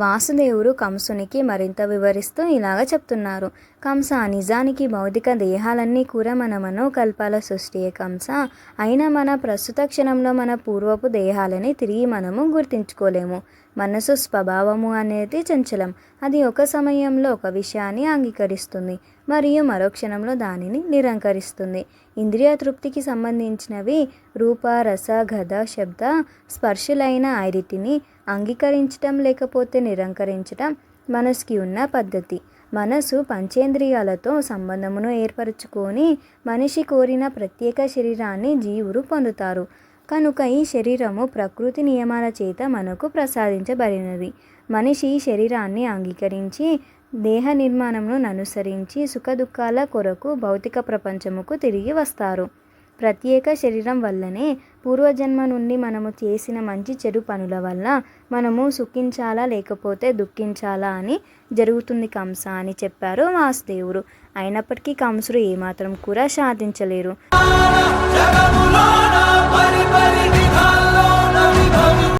వాసుదేవుడు కంసునికి మరింత వివరిస్తూ ఇలాగ చెప్తున్నారు. కంస నిజానికి భౌతిక దేహాలన్నీ కూడా మన మనోకల్పాల సృష్టియే కంస. అయినా మన ప్రస్తుత క్షణంలో మన పూర్వపు దేహాలని తిరిగి మనము గుర్తించుకోలేము. మనసు స్వభావము అనేది చంచలం. అది ఒక సమయంలో ఒక విషయాన్ని అంగీకరిస్తుంది. మరియు మరో క్షణంలో దానిని నిరంకరిస్తుంది. ఇంద్రియ తృప్తికి సంబంధించినవి రూప రస గధ శబ్ద స్పర్శలైన ఐరితిని అంగీకరించటం లేకపోతే నిరంకరించటం మనసుకి ఉన్న పద్ధతి. మనసు పంచేంద్రియాలతో సంబంధమును ఏర్పరచుకొని మనిషి కోరిన ప్రత్యేక శరీరాన్ని జీవులు పొందుతారు. కనుక ఈ శరీరము ప్రకృతి నియమాల చేత మనకు ప్రసాదించబడినది. మనిషి శరీరాన్ని అంగీకరించి దేహ నిర్మాణమును అనుసరించి సుఖదుఖాల కొరకు భౌతిక ప్రపంచముకు తిరిగి వస్తారు. ప్రత్యేక శరీరం వల్లనే పూర్వజన్మ నుండి మనము చేసిన మంచి చెడు పనుల వల్ల మనము సుఖించాలా లేకపోతే దుఃఖించాలా అని జరుగుతుంది కంస అని చెప్పారు వాసుదేవుడు. అయినప్పటికీ కంసుడు ఏమాత్రం కూడా సాధించలేరు.